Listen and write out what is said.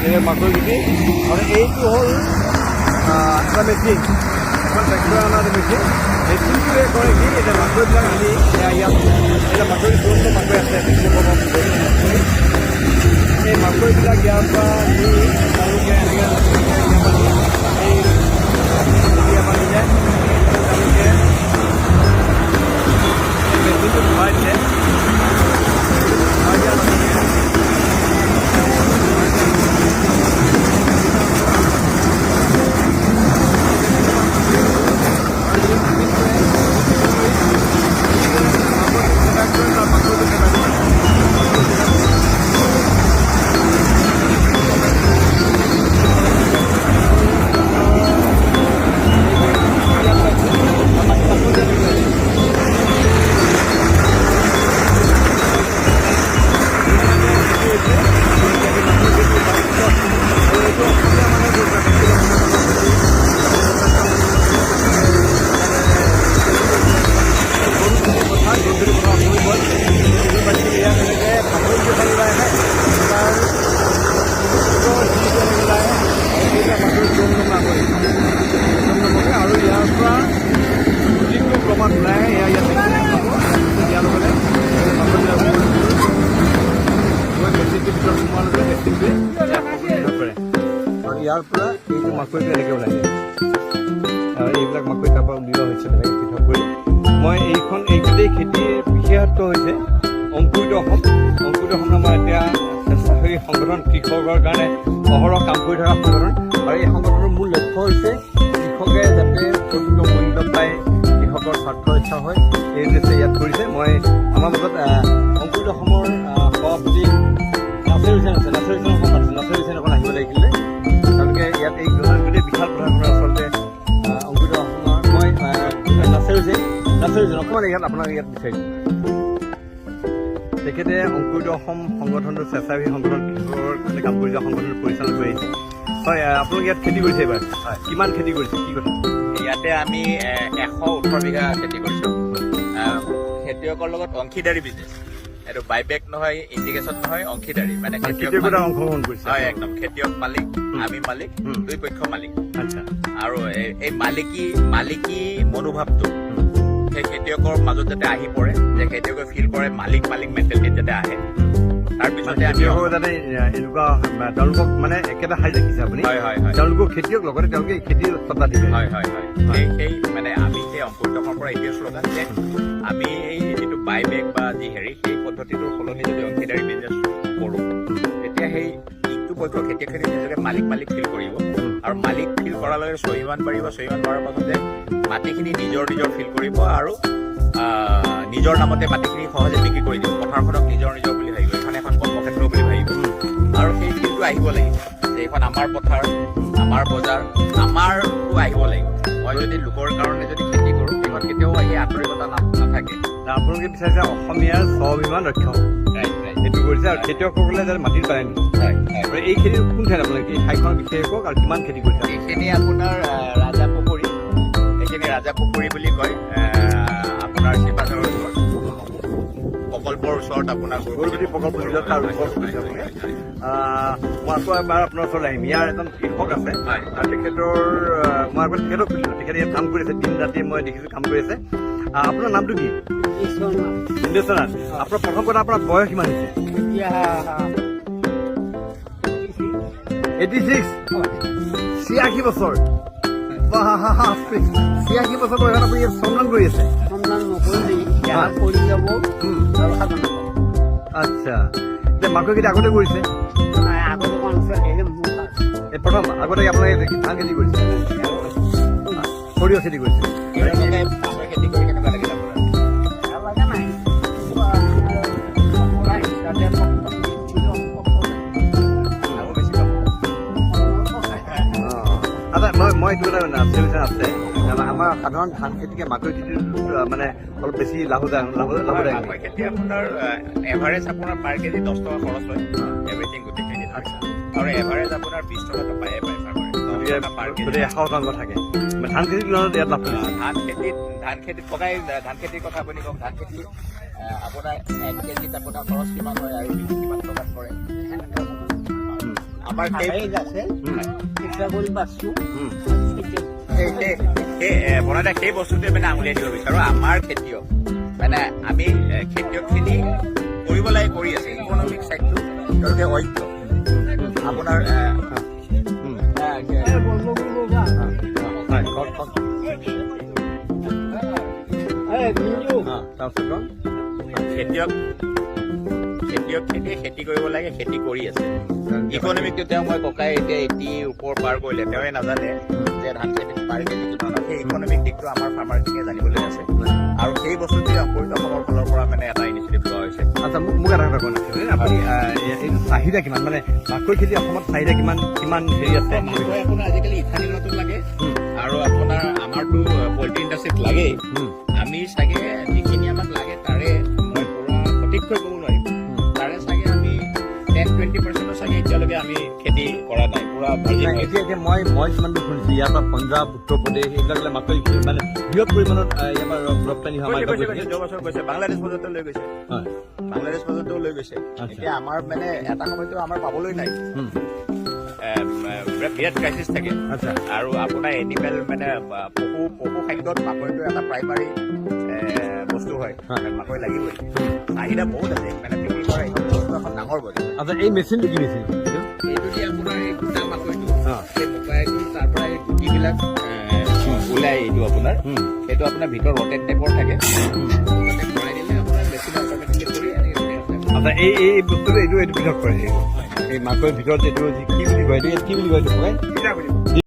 মাকৈ গুটি আৰু এইটো হ'ল এটা মেচিন এখন ট্ৰেক্টৰ অনা এটা মেচিন মেচিনটোৱে কৰে কি এতিয়া মাকৈবিলাক আনি ইয়াত এতিয়া মাকৈ কোনটো মাকৈ আছে এই মাকৈবিলাক ইয়াৰ পৰা আৰু ইয়াৰ পৰা এইটো মাকৈটো এনেকৈ ওলাই আৰু এইবিলাক মাকৈ তাৰপৰা উলিওৱা হৈছে মই এইখন এই গোটেই খেতিৰ বিশেষত্ব হৈছে অংকুৰিত অসম। অংকুৰিত অসম আমাৰ এতিয়া স্বেচ্ছাসেৱী সংগঠন কৃষকৰ কাৰণে অহৰহ কাম কৰি থকা সংগঠন। আৰু এই সংগঠনৰ মূল লক্ষ্য হৈছে কৃষকে যাতে প্ৰকৃত মূল্য পায়, কৃষকৰ স্বাৰ্থ ইচ্ছা হয়। এই উদ্দেশ্যে ইয়াত কৰিছে। মই আমাৰ মাজত অকণমান ইয়াত আপোনাক ইয়াত বিচাৰিছোঁ তেখেতে অংকুৰিত অসম সংগঠনটো স্বেচ্ছাসেৱী সংগঠন কৃষকৰ কাৰণে কাম কৰি যোৱা সংগঠন পৰিচালনা কৰি আহিছে। হয় আপোনালোকে ইয়াত খেতি কৰিছে এইবাৰ? কিমান খেতি কৰিছে? কি কথা? ইয়াতে আমি এশ ওঠৰ বিঘা খেতি কৰিছোঁ। খেতিয়কৰ লগত অংশীদাৰী বিজনেছ এইটো বাইবেক নহয় ইণ্ডিকেশ্যন নহয় অংশীদাৰী। মানে মানে অংশগ্ৰহণ কৰিছে। হয় একদম। খেতিয়ক মালিক আমি মালিক। দুই পক্ষ মালিক। আচ্ছা। আৰু এই- এই মালিকী মালিকী মনোভাৱটো। সেই খেতিয়কৰ মাজত যাতে আহি পৰে যে খেতিয়কে ফিল কৰে মালিক মালিক মেণ্টেলিটিত যাতে আহে। তাৰপিছতে আমি যাতে এনেকুৱা তেওঁলোকক মানে একেটা ঠাইত ৰাখিছে আপুনি হয় হয় হয়। তেওঁলোকক খেতিয়ক লগতে তেওঁলোকে খেতিৰ সত্তা দিছে। হয় হয় হয়। সেই মানে আমি সেই অংকুৰিতমৰ পৰা এইটোৱে শ্লোগান যে আমি এই যিটো বাই বেগ বা যি হেৰি সেই পদ্ধতিটোৰ সলনি যদি অংশীদাৰী বিজনেছ কৰোঁ তেতিয়া সেই ইটো পক্ষ খেতিয়কে নিজকে মালিক মালিক ফিল কৰিব। আৰু মালিক ফিল কৰাৰ লগে চহীমান বাঢ়িব চহীমান বাঢ়াৰ পাছতে মাটিখিনি নিজৰ নিজৰ ফিল কৰিব আৰু নিজৰ নামতে মাটিখিনি সহজে বিক্ৰী কৰি দিব। পথাৰখনক নিজৰ নিজৰ বুলি ভাবিব। এইখন এখন কৰ্মক্ষেত্ৰ বুলি ভাবিব। আৰু সেই ফিলটো আহিব লাগিব যে এইখন আমাৰ পথাৰ আমাৰ বজাৰ আমাৰটো আহিব লাগিব। মই যদি লোকৰ কাৰণে যদি খেতি কৰোঁ সেইখন কেতিয়াও সেই আন্তৰিকতা নাথাকে। আপোনালোকে বিচাৰিছে অসমীয়াৰ স্বাভিমান ৰক্ষা সেইটো কৰিছে আৰু খেতিয়কসকলে যাতে মাটিত পায় এই খেতি কোন ঠাইত আপোনালোকে? এই ঠাইখনৰ বিশেষ কওক আৰু কিমান খেতি কৰিছে এইখিনি আপোনাৰ ৰাজা পুখুৰী। এইখিনি ৰাজা পুখুৰী বুলি কয় আপোনাৰ শিৱসাগৰৰ ওচৰত। প্ৰকল্পৰ ওচৰত আপোনাৰ গৰুগুটি প্ৰকল্প মই আকৌ এবাৰ আপোনাৰ ওচৰলৈ আহিম। ইয়াৰ এজন কৃষক আছে। হয়। আৰু তেখেতৰ মই আগত তেখেতক সুধিলোঁ তেখেতে ইয়াত কাম কৰি আছে। দিন ৰাতি মই দেখিছোঁ কাম কৰি আছে। আপোনাৰ নামটো কি? ইন্দ্ৰেশ্বৰ নাথ। আপোনাৰ প্ৰথম কথা আপোনাৰ বয়স কিমান হৈছে? এইটি ছিক্স ছিয়াশী বছৰ ছিয়াশী বছৰ বয়সত আপুনি ইয়াত শ্ৰমদান কৰি আছে সন্ধান নকৰিলে ইয়াত যাব। আচ্ছা মাকৈ আগতে কৰিছে প্ৰথম আগতে আপোনালোকে ধান খেতি কৰিছে সৰিয়হ খেতি কৰিছে মই এইটো এটা অবজাৰ্ভেশ্যন আছে। আমাৰ সাধাৰণ ধান খেতিকে মাকৈ খেতিটো মানে অলপ বেছি লাভদায়ক লাভ- লাভদায়ক। মাকৈ খেতি আপোনাৰ এভাৰেজ আপোনাৰ পাৰ কেজি দহ টকা খৰচ হয়। এভৰিথিং গোটেইখিনি আচ্ছা। আৰু এভাৰেজ আপোনাৰ বিশ টকাটো পায়ে পায় টকা পাৰ গোটেই এশ শতাংশ থাকে মানে ধান খেতিৰ তুলনাত ইয়াত লাভ ধান খেতিত ধান খেতিত পকাই ধান খেতিৰ কথা আপুনি কওক ধান খেতি আপোনাৰ এক কেজিত আপোনাৰ খৰচ কিমান হয় আৰু কিমান টকাত কৰে। আছে চেষ্টা এ, বনাদা সেই বস্তুটোৱে মানে আঙুলিয়াই দিব বিচাৰো আমাৰ খেতিয়ক মানে আমি খেতিয়কখিনি কৰিব লাগে কৰি আছে ইকনমিক চাইডটো তেওঁলোকে অজ্ঞ আপোনাৰ এ, খেতিয়ক খেতিয়কখিনিয়ে খেতি কৰিব লাগে খেতি কৰি আছে। ইকনমিকটো তেওঁ মই ককাই এতিয়া এটি ওপৰ পাৰ কৰিলে তেওঁৱে নাজানে যে ধান খেতিত পাৰ কেজি কিমান সেই ইকনমিক দিশটো আমাৰ ফাৰ্মাৰখিনিয়ে জানিবলৈ আছে। আৰু সেই বস্তুটোৱে অংকুৰিত অসমৰ ফালৰ পৰা মানে এটা ইনিচিয়েটিভ লোৱা হৈছে। আচ্ছা মোক মোক এটা কথা কোৱা নাছিলে আপুনি এইটো চাহিদা কিমান? মানে মাকৈ খেতি অসমত চাহিদা কিমান কিমান হেৰি আছে? আপোনাৰ আজিকালি ইথানীলতো লাগে। আৰু আপোনাৰ আমাৰতো পল্ট্ৰি ইণ্ডাষ্ট্ৰীত লাগেই। আমি চাগে আমি খেতি কৰা নাই পুৰা মই। মই যিমানটো শুনিছোঁ ইয়াৰ পৰা পঞ্জাৱ উত্তৰ প্ৰদেশ এইবিলাক মাকৈ মানে বৃহৎ পৰিমাণত ইয়াৰ পৰা ৰপ্তানি হোৱা বাংলাদেশ পৰ্যন্ত লৈ গৈছে। বাংলাদেশ পৰ্যন্তও লৈ গৈছে। আচ্ছা। এতিয়া আমাৰ মানে এটা সময়তো আমাৰ পাবলৈ নাই। এ, বিৰাট ক্ৰাইচিছ থাকে। আচ্ছা। আৰু আপোনাৰ এনিমেল মানে পশু পশু খাদ্যত মাকৈটো এটা প্ৰাইমাৰী বস্তু হয়। মাকৈ লাগিবই। চাহিদা বহুত আছে। মানে বিক্ৰী ডাঙৰ বজাৰ আচ্ছা এই মেচিনটো কি মেচিন এইটো আপোনাৰ এই গোটা মাকৈটো সেই মাকৈটো তাৰ পৰা এই গুটিবিলাক এ, ওলাই এইটো আপোনাৰ। সেইটো আপোনাৰ ভিতৰত টাইপৰ থাকে। আচ্ছা এই এই বস্তুটো এইটো এইটো পৃথক কৰে এই মাকৈৰ ভিতৰত এইটো কি বুলি কয় এইটো কি বুলি কয় এইটো